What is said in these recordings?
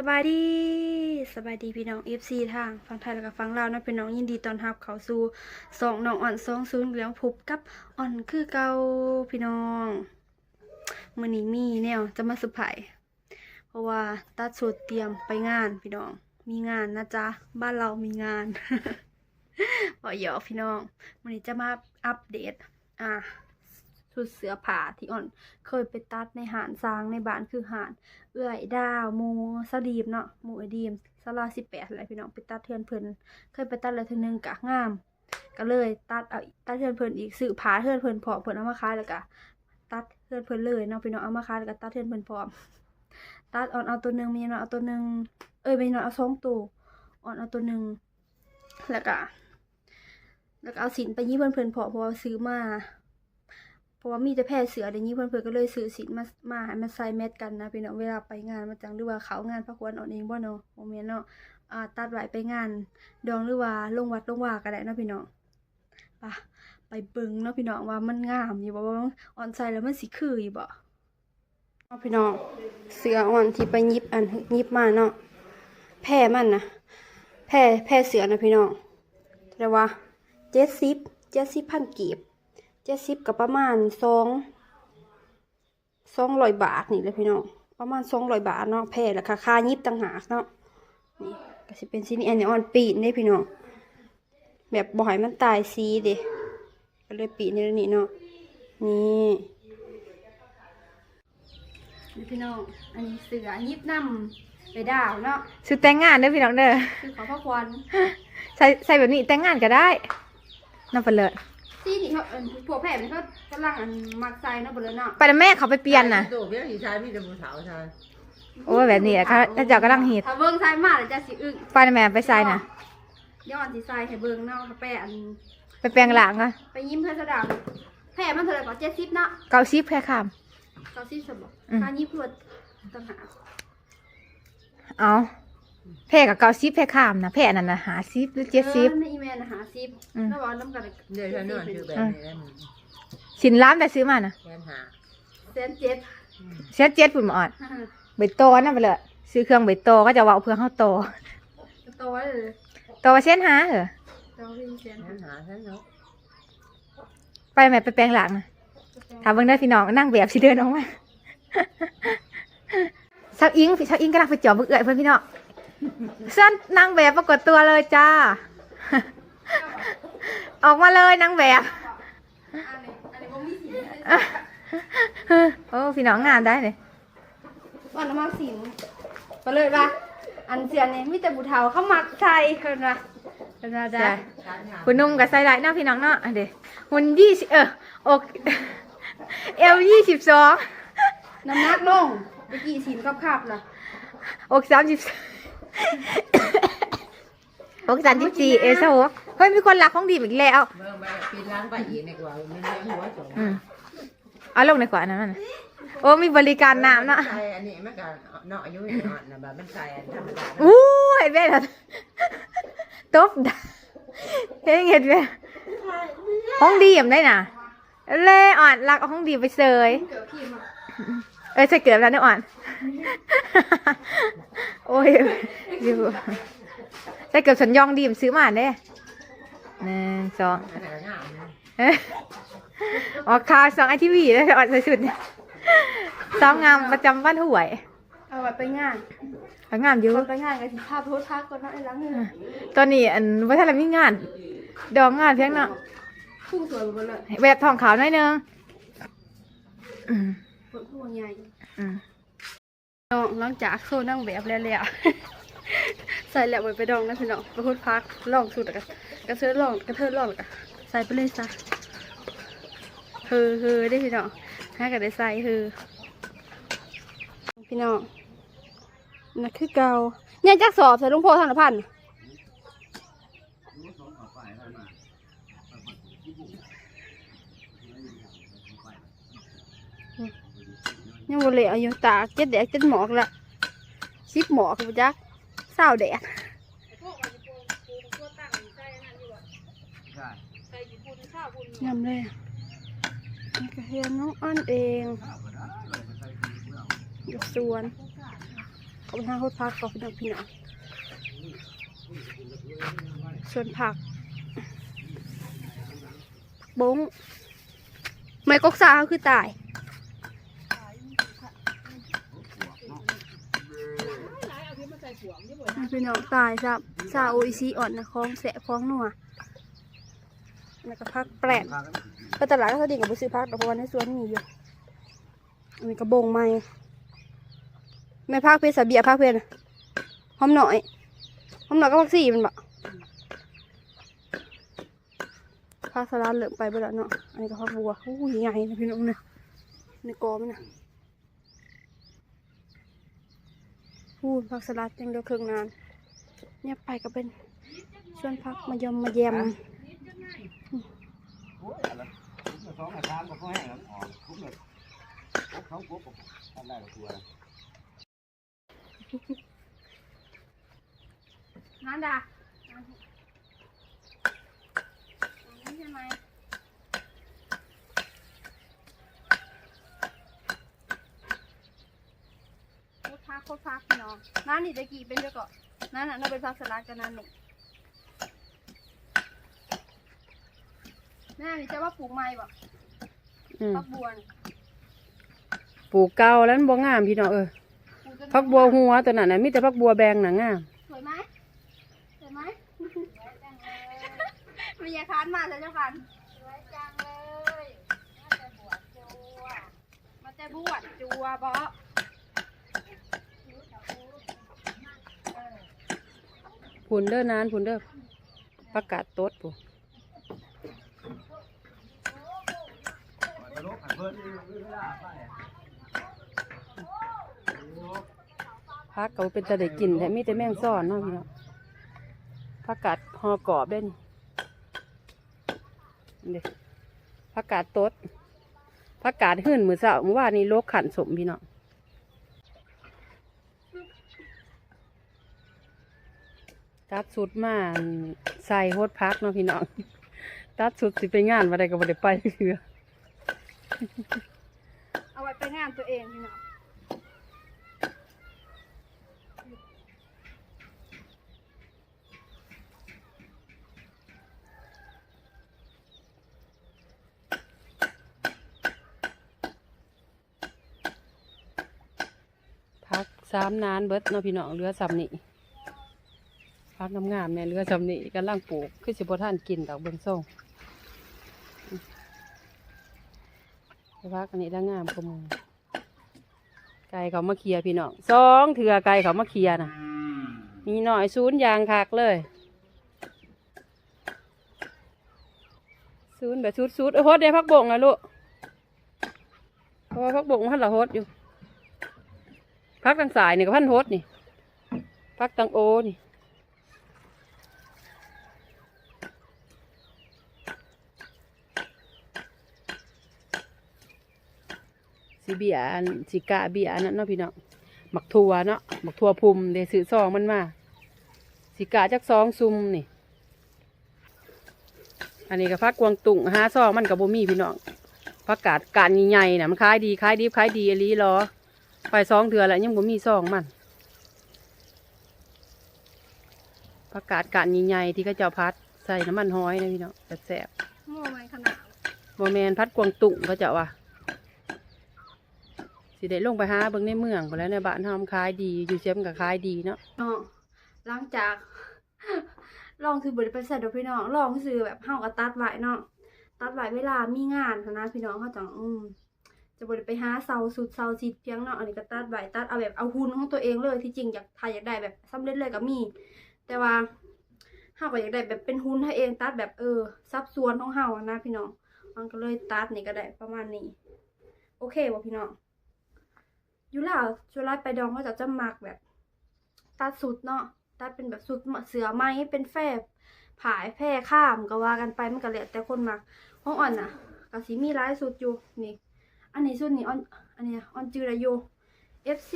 สบายดีสบายดีพี่น้อง FC ทางฟังไทยแล้วก็ฟังลาวนะพี่น้องยินดีตอนรับเขาสู่สองน้องอ่อนสองศูนย์เหลืองพบกับอ่อนคือเก่าพี่น้องมือนี้มีแนวจะมาเซอร์ไพรส์เพราะว่าตัดสูตรเตรียมไปงานพี่น้อง มีงานนะจ๊ะบ้านเรามีงานบ่หยอกพี่น้องมือนี้จะมาอัปเดต อะ ชุดเสื้อผ้าที่อ่อน เคยไปตัดในหานซางในบ้านคือหานเอื้อยดาวมูสดีมเนาะมูไอดีมสลาสิบแปดอะไรพี่น้องไปตัดเทือนเพิ่นเคยไปตัดเลยเทือนึงกะงาม ก็เลยตัดเอาตัดเทือนเพิ่นอีกสื่อผาเทือนเพิ่นพอเพิ่นเอามาขายแล้วก็ตัดเทือนเพิ่นเลยเนาะพี่น้องเอามาขายแล้วก็ตัดเทือนเพิ่นพร้อมตัดอ่อนเอาตัวหนึ่งมีเนาะเอาตัวหนึ่งเอ้ยม่เนาะเอาสองตัวอ่อนเอาตัวหนึ่งแล้วก็แล้วก็เอาสินไปยี่เพิ่นเพิ่นพอมเพราะซื้อมา เพราะว่ามีแต่แพร่เสือเดี๋ยวนี้เพื่อนๆก็เลยซื้อสินมามาให้มันใส่แมทกันนะพี่น้องเวลาไปงานมาจังหรือว่าเขางานพักวันเออนเองบ่เนาะโมเมนเนาะอ่าตัดไว้ไปงาน ดองหรือว่าลงวัดลงว่าก็ได้นะพี่น้องไปะไปเบิ่งเนาะพี่น้องว่ามันงามอยู่บ่ว่าออนใส่แล้วมันสิคืออยู่บ่พี่น้องเสืออ่อนที่ไปยิบอันยิบมาเนาะแพร่มันนะแพร่แพร่เสือนะพี่น้องแต่ว่าเจ็ดสิบเจ็ดสิบพันกีบ เจ็ดสิบกับประมาณสองสองร้อยบาทนี่เลยพี่น้องประมาณสองร้อยบาทเนาะแพงราคาค่ายิบต่างหากเนาะนี่ก็สิเป็นชิ้นนี้อันนี้ออนปีนได้พี่น้องแบบบ่อยมันตายซีเด้ก็เลยปีนนี่แล้วนี่เนาะนี่นี่พี่น้องอันนี้เสือยิบน้ำไปดาวเนาะชุดแต่งงานเด้อพี่น้องเด้อคือขอพระควันใส่ใส่แบบนี้แต่งงานก็ได้น้ำไปเลย ซี่นี่เขาเอิ่นพวกแผ่นเขากำลังอันมักใส่เนาะบ่เลยเนาะไปแล้วแม่เขาไปเปลี่ยนน่ะโตเพี้ยงอีชายมีแต่ผู้สาวชายโอ้ยแบบนี้อะค่ะถ้าเจ้ากำลังฮิตถ้าเบิ่งใส่มาแล้วจะสิอึ้งไปนะแม่ไปใส่น่ะ ย้อนสิใส่ให้เบิ่งเนาะแปะอันไปแปลงหลังอะไปยิ้มเพื่อนสะดาวแผ่มันเท่าไหร่ก่อนเจ็ดสิบเนาะเกาซิปแค่ค เก้าสิบสมบ่อืมค่ายิ้มเพื่อนต่างหากำเอา แพ่กับเกาซิปแพ่ข้ามนะแพ่นั่นนะหาซิปหรือเจ็ดซิป เออในอีเมลนะหาซิปอืม แล้วบอกน้ำกันเดี๋ยวฉันนอนชื่อแบบนี้แล้วมึงสินล้านแต่ซื้อมาน่ะแค่หาเซนเจ็ดเช็ดเจ็ดฝุ่นมาอ่อนใบโตนั่นไปเลยซื้อเครื่องใบโตก็จะว่าเอาเพื่อเข้าโตตัวเลยโตว่าเช่นหาเหรอตัวพี่เซนแค่หาฉันเนาะไปแม่ไปแปลงหลังน่ะถามเบิ่งได้อพี่น้องนั่งแบบสิเดินออกมาชักอิงชักอิงกำลังไปจอบเบิ่งเอื่อยเพื่อนพี่น้องเส้นนางแบบปรากฏตัวเลยจ้า ออกมาเลยนางแบบอันนี้อันนี้ผมมีสีโอ้พี่น้องงามได้เลยว่าน้ำมันสีไปเลยป่ะอันเสียนี่มีแต่บุเทาเข้ามักใส่เพิ่นว่าเพิ่นว่าจ้ะใช่การหาคุณนุ่มกับไซไลท์เนาะพี่น้องเนาะอันเดยวหุ่นยี่สิบเอออกเอลยี่สิบสองน้ำหนักลงเมื่อกี้สีนกับขับล่ะอกสามสิบ อกสามสิบสี่เอสโหเฮ้ยมีคนรักของดีอีกแล้วเมื่อไปปีนล้างไปอีกในกว่ามันเลี้ยงหัวสองอืมเอาลงในขวานั้นมันน่ะโอ้มีบริการน้ำเนาะใช่อันนี้มันก็เนาะอายุอ่อนนะแบบมันใส่อันธรรมดาอู้เห็นไหมล่ะตบดาเห็นเห็นไหมห้องดีอย่างได้น่ะเล่อ่อนรักเอาห้องดีไปเซยเกือบขี้มาเออใส่เกลือแล้วเนี่ยอ่อน โอ้ยอยู่ใส่เกลือสัญยองดีมซื้อมาเด้หนึ่งสองอันไหนก็งามนะเอ้ยออกคาวสองไอทีวีเลยอ่อนใส่สุดเนี่ยสาวงามประจำบ้านห่วย เอาไว้ไปงานสาวงามอยู่ก่อนไปงานกันสิพาโพสทักก่อนเนาะไอ้หลังนี่ตอนนี้อันว่าถ้าเรามีงาน ดองงานเพียงเนาะพุ่งสวยหมดเลยแบบทองขาวหน่อยนึงอืมผลพุ่งใหญ่อืม น้องหลังจากโซนั่งแบบแล้วแล้วใส่แล้วไปไปดองนะพี่น้องไปพูดพักลองสุดกันกระเทือลองกระเทือลองกันใส่ไปเลยซะเฮือเฮือได้พี่น้องถ้ากัได้ใส่เฮือพี่น้องนั่นคือเกาเนี่ยจักสอบใส่ลุงโพธนพัน ยังบ่เหลวอยู่ตากเจ็ดแดดเจ็ดหมอกละสิบหมอกกูจักเศร้าแดดยำเลยอะนี่ก็เห็นน้องอ้อนเองอยู่สวนเขาไปทางโคตรพักก็พี่น้องพี่น้องส่วนผักบงไม่กกซาเขาคือตาย พี่น้องตายซับซาโออิซีอ่อนนะคล้องแสะคล้องหนัวแล้วก็พักแปลนก็ตลาดก็เขาดีกับบุซื้อพักแต่พราะว่าในสวนมีอยู่อันนี้กระบงไม้แม่พักเพศเบียพักเพศน่ะหอมหน่อยหอมหน่อยก็พักสี่มันบะพักสลัดเหลืองไปไปแล้วเนาะอันนี้ก็พักบัวอู้ยใหญ่นะพี่น้องเนี่ยในกอมันนะ อู้พักสลัดยังเดียวเครื่องนาน เนี่ยไปก็เป็นส่วนพักมายอมมาแยมโอ้ยอะไรคุ้มสองอาทานก็ค่อยให้ครับอ๋อคุ้มเลยคุ้มเขาคุ้มทำได้กับตัวนันดานใช่ไหม โคตรพักโคตรพักพี่น้องนั่นนี่ตะกี้เป็นเจ้าเกาะนั่นน่ะเราไปพักสลัดกันนั่นนี่แม่นี่จะว่าปลูกไม้บ่อืมพักบัวนี่ปลูกเก่าแล้วมันบ่งามพี่น้องเออปลูจนพักบัวหัวตัวนั้นน่ะมีแต่พักบัวแบงน่ะงาม สวยไหมสวยไหมมียาคันมาแล้วเจ้าคันสวยจังเลยมาแต่บวชจัวมาแต่บวชจัวบ่ ผุนเด้อนานผุนเด้อประกาศตดผู้พักก็เป็นตะได้กินแต่มีแต่แมงซ่อนเนาะพี่น้องผักกาดหอกรอบได้นี่นี่ผักกาดตดผักกาดหื่นมือเสาเมื่อวานนี้โลกขันสมพี่น้อง ตัดสุดมาใส่โฮดพักเนาะพี่น้อง ตัดสุดสิไปงานมาได้ก็บ่ได้ไปคือเอาไว้ไปงานตัวเองพี่น้องพักสามนานเบิดเนาะพี่น้องเรือสำนี่ พักงามๆเนี่ยเรือสำนี่กำลังปลูกคือสิบท่านกินดอกเบิ่งส่งพักอันนี้ได้งามกว่ามูไก่เขามาเคลียพี่น้องสองเถื่อไก่เขามาเคลียนะมีหน่อยศูนย์ยางคักเลยศูนย์แบบชุดชุดๆเอ้ยโฮดได้พักบงนะลูกเพราะว่าพักบงมันละโฮดอยู่ พักทางสายนี่ก็พันโฮดนี่ พักทางโอนี่ สีเบียอันสีกาเบียอันนั้นเนาะพี่เนาะหมักทัวเนาะหมักทัวพุมเดซื้อซองมันมาสีกาจักซองซุมนี่ อันนี้ก็พักกวางตุ่งหาซองมันกับโบมีพี่น้องพักกาดการใหญ่ๆน่ะมันขายดีขายดีขายดีอหลีรอไปสองเดือนแล้วยังบ่มีซองมันประกาศการใหญ่ๆที่เขาเจ้าพัดใส่น้ำมันห้อยนะพี่เนาะแซ่บโม่มันขนาดๆบ่แมนพัดกวางตุ่งเขาเจ้าว่า สิได้ลงไปหาเบิ่งในเมืองไปแล้วในบ้านทำขายดีอยู่เชียมกับขายดีเนาะเนาะหลังจาก ลองซื้อบริไปใส่ดอกพี่น้องลองซื้อแบบเฮาก็ตัดไว้เนาะตัดไว้เวลามีงานนะพี่น้องเขาจังอืมจะบริไปหาเซาสุดเซาซิดเพียงเนาะอันนี้ก็ตัดไว้ตัดเอาแบบเอาหุ่นของตัวเองเลยที่จริงอยากถ้าอยากได้แบบสำเร็จเลยก็มี แต่ว่าเฮาก็อยากได้แบบเป็นหุ่นให้เองตัดแบบเออซับซ้อนของเฮานะพี่น้องมันก็เลยตัดนี่ก็ได้ประมาณนี้ โอเคบ่พี่น้อง อยู่ลาวชุลาไปดองก็จะจะมักแบบตัดสุดเนาะตัดเป็นแบบสุดเสือไหมเป็นแฟบผายแพร่ข้ามก็ว่ากันไปมันก็แหล้วแต่คนมักห้องอ่อนน่ะก็สิมีหลายสุดอยู่นี่ อันนี้สุดนี่อ่อนอันเนี้ยอ่อนจือระอยู่ FC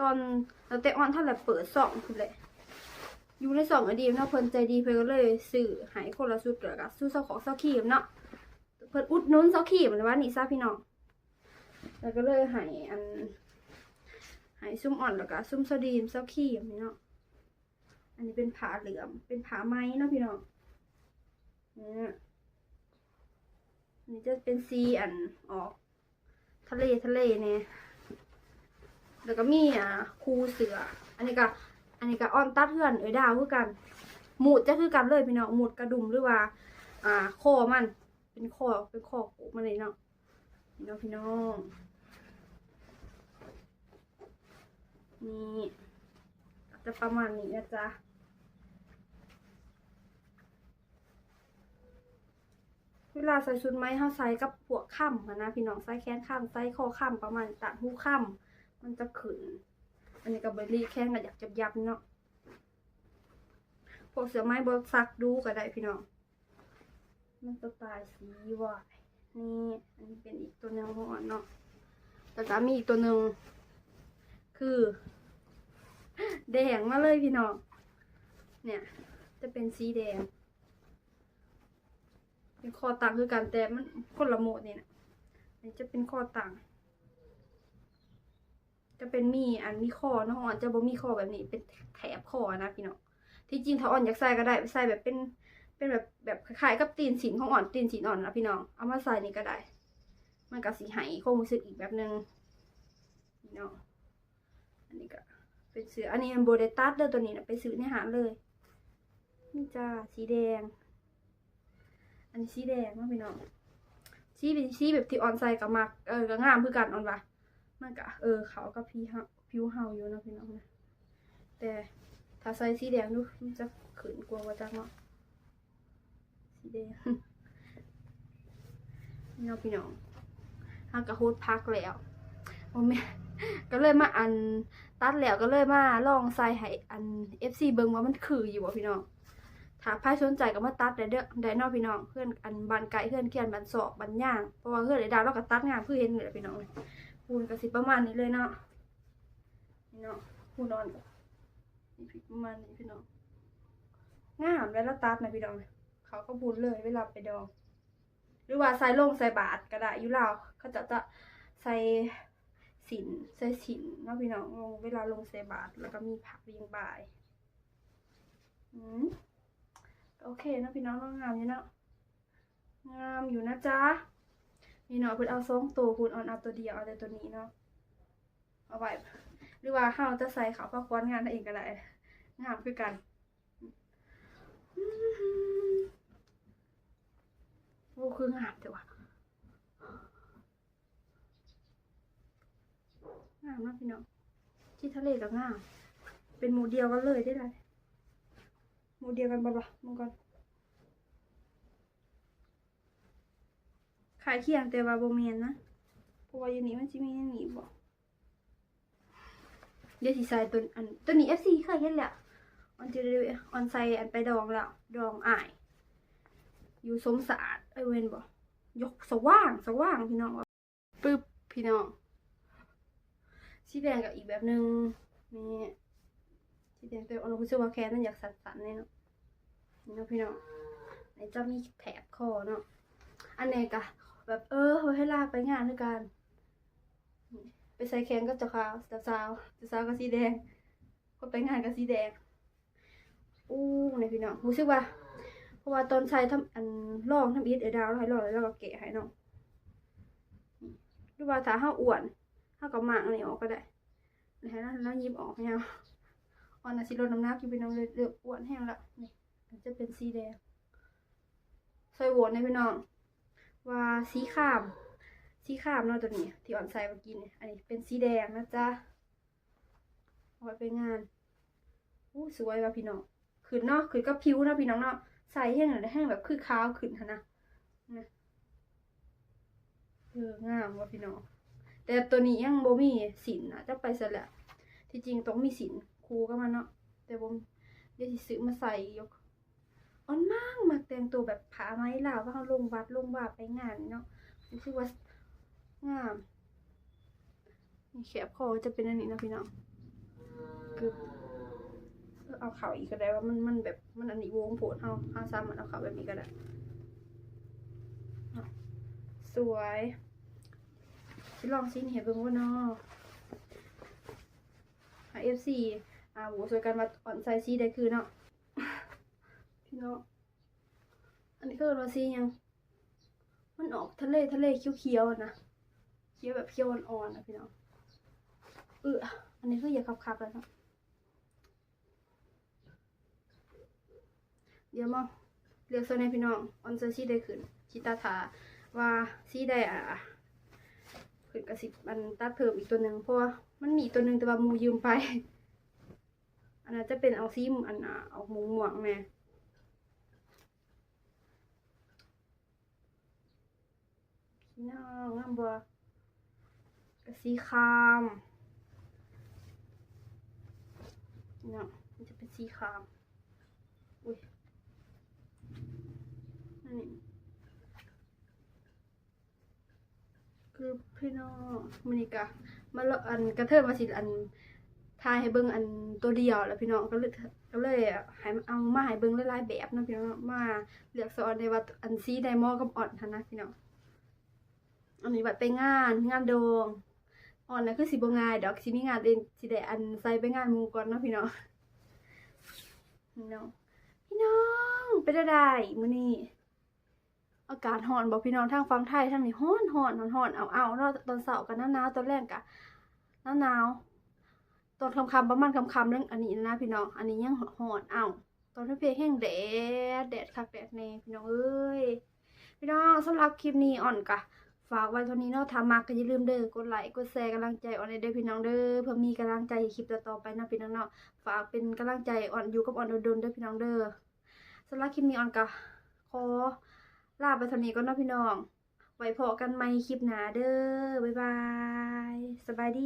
ตอนตั้งแต่อ่อนเท่าไหร่เปิดสองคือแหละอยู่ในสองอดีตเนาะเพิ่นใจดีเพิ่นก็เลยซื้อให้คนละสุดแล้วก็สู้เซาของเซาขีมเนาะเพิ่นอุดนุนเซาขีมเลยว่านี่ซะพี่น้องแล้วก็เลยให้อัน ให้ซุ่มอ่อนแล้วก็ซุ่มสดีมเซาขี้แบบนี้เนาะอันนี้เป็นผาเหลือม เป็นผาไม้เนาะพี่น้องเนี่ยอันนี้จะเป็นซีอันออก ทะเลทะเลเนี่ยแล้วก็มีอะคูเสือ อันนี้ก็อันนี้ก็ออนตัดเพื่อนเอ้ยดาวคือกันหมุดจะคือกันเลยพี่น้องหมุดกระดุมหรือว่า อ่าคอมัน เป็นคอเป็นคอมันเลยเนาะพี่น้องพี่น้อง นี่ก็จะประมาณนี้นะจ๊ะเวลาใส่ชุดไหมเขาใส่กับพวค่ำนะพี่น้องใส่แขนค่ำใส่คอค่ำประมาณต่างหูค่ำมันจะขึ้น อันนี้กับเบอร์รี่แข้งก็อยากจับยับเนาะพวกเสือไม้บอซักดูก็ได้พี่น้องมันจะตายสีวายนี่อันนี้เป็นอีกตัวหนึงของอ่อนเนาะแต่ก็มีอีกตัวหนึ่งคือ แดงมาเลยพี่น้อง เนี่ย จะเป็นสีแดง เป็นคอต่างคือกันแต่มันคนละโมดนี่นะนี่จะเป็นคอต่าง จะเป็นมีอันมีคอเนาะอ่อนจะบ่มีคอแบบนี้ เป็นแถบคอนะพี่น้อง ที่จริงถ้าอ่อนอยากใส่ก็ได้ใส่แบบเป็น เป็นแบบแบบคล้ายๆกับตีนสินของอ่อนตีนสินอ่อนนะพี่น้อง เอามาใส่นี่ก็ได้ มันก็สีหายคงรู้สึกอีกแบบนึงพี่น้อง อันนี้ก็ เป็นเสืออันนี้มันโบเดตัสเด้อตัวนี้นะไปซื้อในหาเลย นี่จ้าสีแดง อันนี้สีแดงเนาพี่น้องสีเป็นสีแบบที่ออนใส่กับมักเออก็งามคือกันออนปะมันก็เออเขาก็พี่ผิวเฮาอยู่นะพี่น้องนะแต่ถ้าใส่สีแดงดูมันจะขืนกลัวว่าจักเนาะสีแดงนี่เนาะพี่น้องทางกระโฮดพักแล้วโอ้แม่ก็เลยมาอัน ตัดแล้วก็เลยมาลองใส่ให้อัน FC เบิ่งว่ามันคืออยู่บ่พี่น้องถ้าใครสนใจก็มาตัดได้เด้อได้นอกพี่น้องเพื่อนอันบันไก่เพื่อนเขียนบันศอกบันย่างเพราะว่าเพื่อนไอ้ดาวเราก็ตัดงานเพื่อเห็นเลยพี่น้องคูณก็สิประมาณนี้เลยเนาะนี่เนาะคูณนอนนี่พี่ประมาณนี้พี่น้องงามแล้วเราตัดนะพี่น้องเขาก็บุญเลยเวลาไปดอง หรือว่าใส่ลงใส่บาทก็ได้อยู่แล้วเขาจะจะใส่ สินใส่สินเนาะพี่น้องลงเวลาลงใส่บาทแล้วก็มีผักเรียงบายอืมโอเคนะพี่น้องน้องงามอยู่เนาะงามอยู่นะจ๊ะนี่เนาะเพิ่นเอาสองตัวคุณเอาเอาตัวเดียวเอาแต่ตัวนี้เนาะเอาไว้หรือว่าเฮาจะใส่ขาวผ้าควนงานเองก็ได้งามคือกันโอ้คืองามแต่ว่า งามเนาะพี่น้องที่ทะเลก็งาม เป็นหมูเดียวกันเลยได้เลยหมูเดียวกันบ่บ่มึงก่อนขายเคียงแต่ว่าบ่แม่นนะเพราะว่าอยู่นี่มันสิมีนนี้บ่เดี๋ยวสิใส่ตัวอันตัวนี้ FC เคยเห็นแล้วออนจะได้ออนใส่อันไปดองแล้ว ดองอ้าย อยู่สมสะอาดเอ้ยเวนบ่ยกสว่างสว่างพี่น้องปึ๊บพี่น้อง สีแดงกับอีกแบบหนึ่งนี่สีแดงแต่เรารู้สึกว่าแค่นั้นอยากสั่นๆเลยเนาะนี่เนาะพี่น้องไหนจะมีแถบคอเนาะอันนี้ก็แบบเออไว้ให้ลากไปงานด้วยกัน ไปใส่แขนก็จะขาวจะสาวจะสาวก็สีแดงก็ไปงานก็สีแดงอู้นี่พี่น้องรู้สึกว่าเพราะว่าตอนใส่ทำอันลองทำอีทเอดาวให้ลองแล้วก็เกะให้นาะนี่หรือว่าถ้าห้าอ้วน ห้ากับหมากอันนี้ออกก็ได้แล้วให้เรายิบออกเนี่ยอ่อนนะสิลดน้ำหนักอยู่เป็นน้ำเลยเลือกอ้วนแห้งละนี่มันจะเป็นสีแดงใส่โหวนในพี่น้อง ว่าสีขามสีขามเนาะตัวนี้ ที่อ่อนใส่เมื่อกี้เนี่ยอันนี้เป็นสีแดงนะจ๊ะเอาไปงานอู้สวยว่ะพี่น้องขึ้นเนาะขึ้นก็ผิวเนาะพี่น้องเนาะใส่แห้งหน่อยแห้งแบบคือขาวขึ้นนนะนะเอองามว่ะพี่น้อง แต่ตัวนี้ยังบ่มีสินนะจะไปซะแหล้วที่จริงต้องมีสินครูก็มันเนาะแต่ผมเดี๋ยวสิซื้อมาใส่ยกอ่อนมากมากแต่งตัวแบบผาไหมลาวว่าเขาลงวัดลงว่าไปงานเนาะรู้สึกว่างามนี่แคบคอจะเป็นอันนี้นะพี่น้องกึบเอเอาเข่าอีกก็ได้ว่ามันมันแบบมันอันนี้วงโผล่เฮาเฮาซ้ำมันเอาเข่าแบบนี้ก็ได้อะสวย สิลองซินเห็นเบิ่งว่านาะเอฟซีอ่าโหสวยกันว่าอ่อนใส่สีได้คือเนาะพี่น้องอันนี้ก็เรียกว่าสียัง มันออกทะเลทะเลเขียวๆนะเขียวแบบเขียวอ่อนๆนะพี่น้องเอออันนี้ก็อย่าคับๆแล้วเนาะเดี๋ยวมาเรียกโซนให้พี่น้องออนเซอร์สีได้ขึ้นชิตาถาว่าสีได้อะ ระสิบมันตัดเพิ่มอีกตัวหนึ่งเพราะว่ามันมีตัวหนึ่งแต่ว่ามูยืมไป อันนั้นจะเป็นเอาซีมอันน่ะเอาหมูหมวกแม่พี่น้องงามบัวกระสีคามพี่น้องมันจะเป็นสีคามอุ้ยนั่นนี่ คือพี่น้องมันนี่กะมาเลาะอันกระเทิดมาสิอันทายให้เบิ่งอันตัวเดียวแล้วพี่น้องก็เลยก็เลยให้เอามาให้เบิ่งหลายๆแบบนะพี่น้องมาเลือกสอนได้ว่าอันสีใดเหมาะกับอ่อนหันนะพี่น้องอันนี้บัดไปงานงานโดงอ่อนนะคือสิบงายดอกสิมีงานเองสิได้อันใส่ไปงานมูก่อนนะพี่น้องพี่น้องพี่น้องเป็นอะไรมื้อนี้ อากาศร้อนบอกพี่น้องทางฝั่งไทยทางนี้ร้อนร้อนร้อนร้อนเอาเอาเนาะตอนเช้าก็หนาวตอนแรกก็หนาวๆตอนคำคำประมาณคำคำเรื่องอันนี้นะพี่น้องอันนี้ยังหอนเอาตอนที่เพลงแห้งแดดแดดคักแดดแน่พี่น้องเอ้ยพี่น้องสำหรับคลิปนี้อ่อนกะฝากไว้เท่านี้เนาะถ้ามักก็อย่าลืมเด้อกดไลค์กดแชร์กำลังใจอ่อนให้เด้อพี่น้องเด้อเพื่อมีกำลังใจคลิปต่อไปนะพี่น้องเนาะฝากเป็นกำลังใจอ่อนอยู่กับอ่อนโดนเด้อพี่น้องเด้อสำหรับคลิปนี้อ่อนกะขอ ลาไปเท่านี้ก็นเนาะพี่น้อง ไว้พอกันใหม่คลิปหน้าเด้อบ๊ายบาย สบายดี